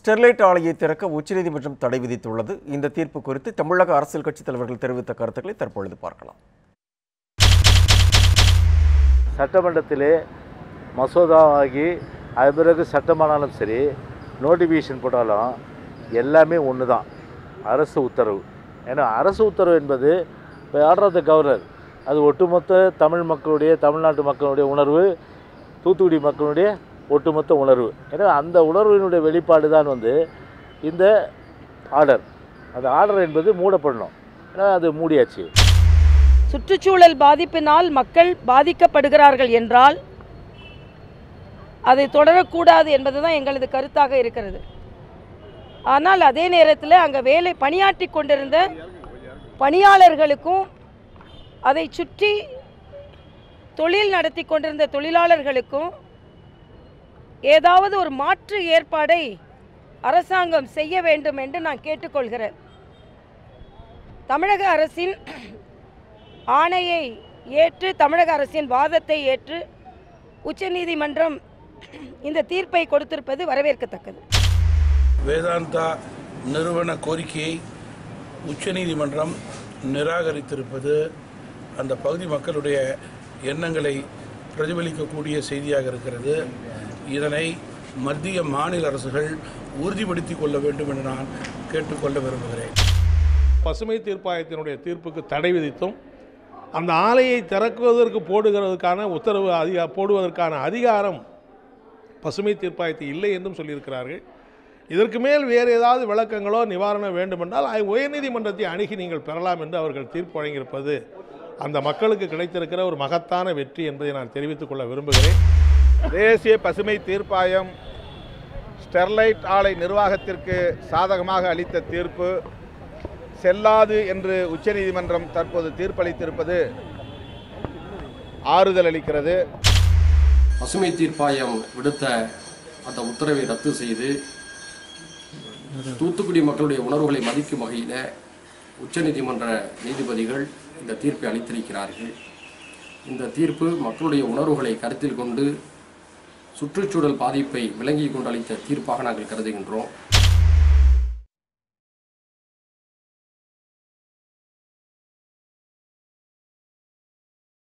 Sterlite ஆலையை திறக்க உச்சநீதிமன்றம் தடை விதித்துள்ளது. இந்த தீர்ப்பு குறித்து தமிழக அரசியல் கட்சித் தலைவர்கள் தெரிவித்த கருத்துக்களை தற்பொழுது பார்க்கலாம். சட்டமன்றத்திலே மசோதாவாகி அது பிறகு சட்டமானாலும் சரி நோட்டிஃபிகேஷன் போட்டாலும் எல்லாமே ஒன்று தான் அரசு உத்தரவு. ஏன்னா அரசு உத்தரவு என்பது இப்போ ஆர்டர் ஆஃப் த கவர்னர் அது ஒட்டுமொத்த தமிழ் மக்களுடைய தமிழ்நாட்டு மக்களுடைய உணர்வு தூத்துக்குடி மக்களுடைய ஒட்டுமொத்த உணர்வு. எனவே அந்த உணர்வினுடைய வெளிப்பாடு தான் வந்து இந்த ஆர்டர். அந்த ஆர்டர் என்பது மூடப்படணும். ஏன்னா அது மூடியாச்சு. சுற்றுச்சூழல் பாதிப்பினால் மக்கள் பாதிக்கப்படுகிறார்கள் என்றால் அதை தொடரக்கூடாது என்பது தான் எங்களது கருத்தாக இருக்கிறது. ஆனால் அதே நேரத்தில் அங்கே வேலை பணியாற்றி கொண்டிருந்த பணியாளர்களுக்கும் அதை சுற்றி தொழில் நடத்தி கொண்டிருந்த தொழிலாளர்களுக்கும் ஏதாவது ஒரு மாற்று ஏற்பாடை அரசாங்கம் செய்ய வேண்டும் என்று நான் கேட்டுக்கொள்கிறேன். தமிழக அரசின் ஆணையை ஏற்று தமிழக அரசின் வாதத்தை ஏற்று உச்சநீதிமன்றம் இந்த தீர்ப்பை கொடுத்திருப்பது வரவேற்கத்தக்கது. வேதாந்தா நிறுவன கோரிக்கையை உச்சநீதிமன்றம் நிராகரித்திருப்பது அந்த பகுதி மக்களுடைய எண்ணங்களை பிரதிபலிக்கக்கூடிய செய்தியாக இருக்கிறது. இதனை மத்திய மாநில அரசுகள் உறுதிப்படுத்திக் கொள்ள வேண்டும் என்று நான் கேட்டுக்கொள்ள விரும்புகிறேன். பசுமை தீர்ப்பாயத்தினுடைய தீர்ப்புக்கு தடை விதித்தும் அந்த ஆலையை திறக்குவதற்கு போடுகிறதுக்கான உத்தரவு அதிகா போடுவதற்கான அதிகாரம் பசுமை தீர்ப்பாயத்தில் இல்லை என்றும் சொல்லியிருக்கிறார்கள். இதற்கு மேல் வேறு ஏதாவது விளக்கங்களோ நிவாரணம் வேண்டுமென்றால் உயர்நீதிமன்றத்தை அணுகி நீங்கள் பெறலாம் என்று அவர்கள் தீர்ப்பு வழங்கியிருப்பது அந்த மக்களுக்கு கிடைத்திருக்கிற ஒரு மகத்தான வெற்றி என்பதை நான் தெரிவித்துக் கொள்ள விரும்புகிறேன். தேசிய பசுமை தீர்ப்பாயம் ஸ்டெர்லைட் ஆலை நிர்வாகத்திற்கு சாதகமாக அளித்த தீர்ப்பு செல்லாது என்று உச்சநீதிமன்றம் தற்போது தீர்ப்பளித்திருப்பது ஆறுதல் அளிக்கிறது. பசுமை தீர்ப்பாயம் விடுத்த அந்த உத்தரவை ரத்து செய்து தூத்துக்குடி மக்களுடைய உணர்வுகளை மதிக்கும் வகையில் உச்சநீதிமன்ற நீதிபதிகள் இந்த தீர்ப்பை அளித்திருக்கிறார்கள். இந்த தீர்ப்பு மக்களுடைய உணர்வுகளை கருத்தில் கொண்டு சுற்றுச்சூழல் பாதிப்பை விளங்கி கொண்டு அளித்த தீர்ப்பாக நாங்கள் கருதுகின்றோம்.